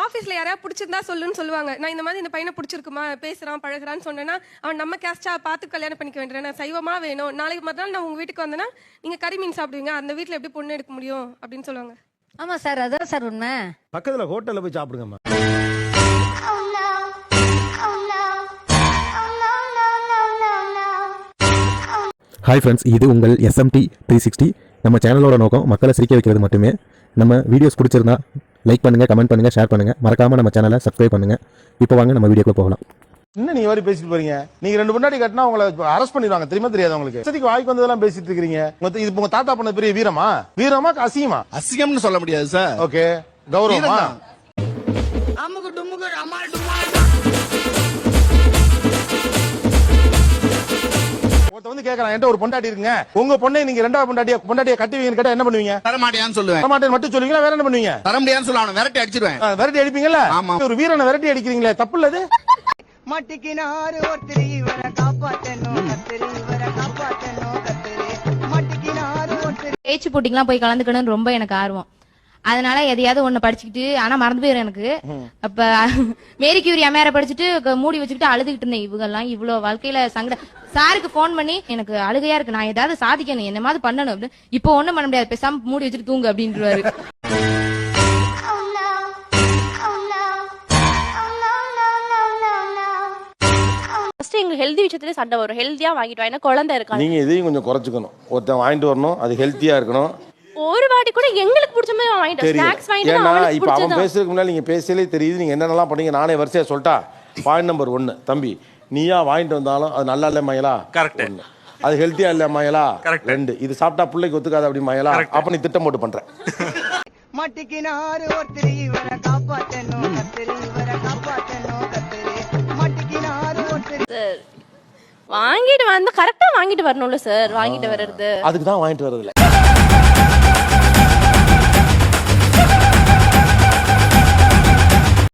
ஆஃபீஸ்ல யாரையா பிடிச்சிருந்தா சொல்லுன்னு சொல்லுவாங்க. நான் இந்த மாதிரி இந்த பையனை பிடிச்சிருக்குமா? பேசுறான் பழகுறான்னு சொன்னேன்னா அவன் நம்ம கேஸ்டா பார்த்து கல்யாணம் பண்ணிக்க வேண்டியது நான் சைவமா வேணும். நாளைக்கு மறுநாள் நான் உங்க வீட்டுக்கு வந்தேன்னா நீங்க கறி மீன் சாப்பிடுவீங்க. அந்த வீட்ல எப்படி பொண்ணு எடுக்க முடியும்? அப்படின்னு சொல்லுவாங்க. ஆமா சார் அதான் சார் உண்மை. பக்கத்துல ஹோட்டல்ல போய் சாப்பிடுங்கம்மா. ஹாய் ஃப்ரெண்ட்ஸ் இது உங்கள் எஸ்எம்டி த்ரீ சிக்ஸ்டி நம்ம சேனலோட நோக்கம் மக்களை சிரிக்க வைக்கிறது மட்டுமே. நம்ம வீடியோஸ் பிடிச்சிருந்தா லைக் பண்ணுங்கள் கமெண்ட் பண்ணுங்கள் ஷேர் பண்ணுங்கள் மறக்காமல் நம்ம சேனலை சப்ஸ்கிரைப் பண்ணுங்கள் இப்போ வாங்க நம்ம வீடியோக்குள்ள போகலாம். என்ன நீங்க மாதிரி பேசிட்டு போறீங்க? நீங்க ரெண்டு முன்னாடி கட்டினா உங்களை அரெஸ்ட் பண்ணிடுவாங்க. தெரியுமா தெரியாது உங்களுக்கு? சதிக்கு வாய்க்கு வந்ததெல்லாம் பேசிட்டு இருக்கீங்க உங்க- இது உங்க தாத்தா பண்ண பெரிய வீரமா? வீரமா அசிங்கமா? அசிங்கம்னு சொல்ல முடியாது சார் ஓகே கௌரவமா? வீரம்தான். ஒருத்த வந்து கேக்குறான். என்கிட்ட ஒரு பொண்டாட்டி இருக்குங்க. உங்க பொண்ணை நீங்க ரெண்டாவது பொண்டாட்டிய பொண்டாட்டிய கட்டுவீங்கன்னு கேட்டா என்ன பண்ணுவீங்க? தரமாட்டியான்னு சொல்லுவேன். மாட்டேன் மட்டும் சொல்லுவீங்களா? வேற என்ன பண்ணுவீங்க? தர முடியாதுன்னு சொல்ல அவனை விரட்டி அடிச்சிருவேன். விரட்டி அடிப்பீங்கல்ல? ஆமா. ஒரு வீரனை விரட்டி அடிக்கிறீங்களே தப்பு இல்லது மட்டிக்கினாரு ஒருத்தர் இவரை காப்பாத்தணும் கத்திரி இவரை காப்பாத்தணும் கத்திரி மட்டிக்கினாரு ஒருத்தர். பேச்சு போட்டிக்கெல்லாம் போய் கலந்துக்கணும்னு ரொம்ப எனக்கு ஆர்வம். அதனால எதையாவது ஒண்ணு படிச்சுக்கிட்டு ஆனா மறந்து போயிரும் எனக்கு. அப்ப மேரி கியூரி அமேர படிச்சுட்டு மூடி வச்சுக்கிட்டு அழுதுகிட்டு இருந்தேன். இவங்கெல்லாம் இவ்வளவு வாழ்க்கையில சங்கட சாருக்கு ஃபோன் பண்ணி எனக்கு அழுகையா இருக்கு. நான் ஏதாவது சாதிக்கணும் என்னமாவது பண்ணணும் அப்படின்னு. இப்போ ஒண்ணும் பண்ண முடியாது. பேசாம மூடி வச்சுட்டு தூங்கு அப்படின்றாரு ஃபர்ஸ்ட் எங்களுக்கு ஹெல்தி விஷயத்துல சண்டை வரும். ஹெல்தியா வாங்கிட்டு வா. ஏன்னா குழந்தை இருக்காங்க நீங்க இதையும் கொஞ்சம் குறைச்சுக்கணும். ஒருத்தன் வாங்கிட்டு வரணும். அது ஹெல்த்தியா இருக்கணும். ஒரு வாட்டி கூட எங்களுக்கு பிடிச்ச மாதிரி வாங்கிட்டு தெரியும் ஸ்நாக்ஸ் வாங்கிட்டு ஏன்னா அவனுக்கு இப்ப அவன் பேசுறதுக்கு முன்னாடி நீங்க பேசலே தெரியுது. நீங்க என்னென்னலாம் பண்ணீங்க? நானே வரிசையா சொல்லிட்டா பாயிண்ட் நம்பர் ஒன்னு தம்பி நீயா வாங்கிட்டு வந்தாலும் அது நல்லா இல்ல மயலா? Correct. ஒண்ணு. அது ஹெல்த்தியா இல்ல மயலா? ரெண்டு. இது சாப்பிட்டா பிள்ளைக்கு ஒத்துக்காது அப்படி மயலா? அப்ப நீ திட்டம் போட்டு பண்ற. மட்டிக்கினாரு ஒருத்தர் இவரை காப்பாத்தணும் கத்திரி இவரை காப்பாத்தணும் கத்திரி மட்டிக்கினாரு ஒருத்தர். வாங்கிட்டு வந்து கரெக்டா வாங்கிட்டு வரணும்ல சார் வாங்கிட்டு வர்றது. அதுக்கு தான் வாங்கிட்டு வரதில்ல